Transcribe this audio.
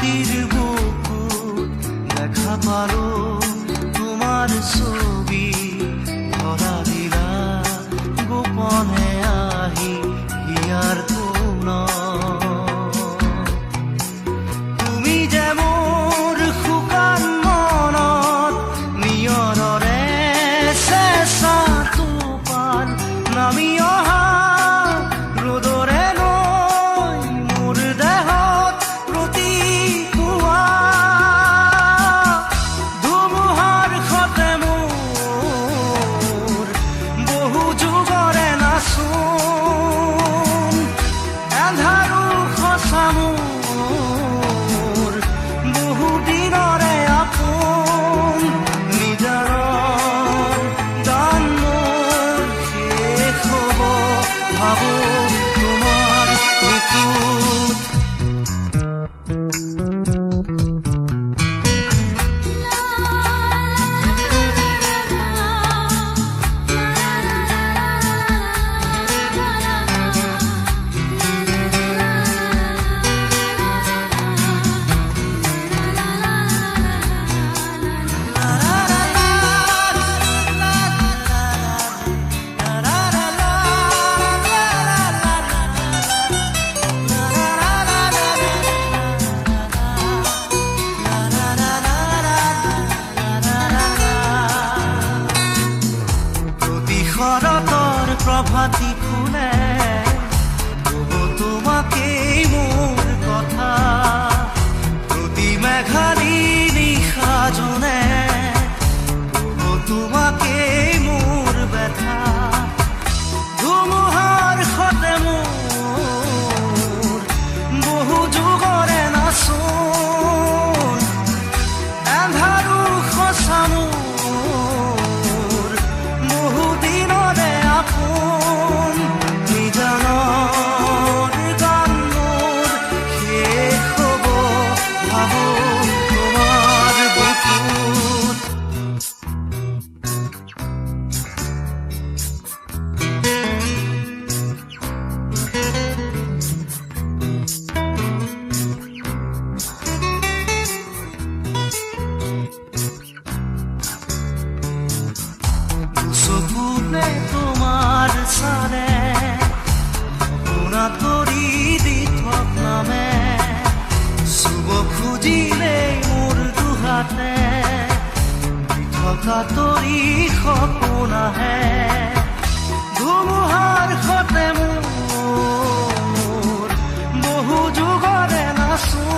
திருவு Who's on it? সভাতি ফুলে থকা তৰি সপোন আহে ধুমুহাৰ সতে মোৰ বহু যুগৰে নাচো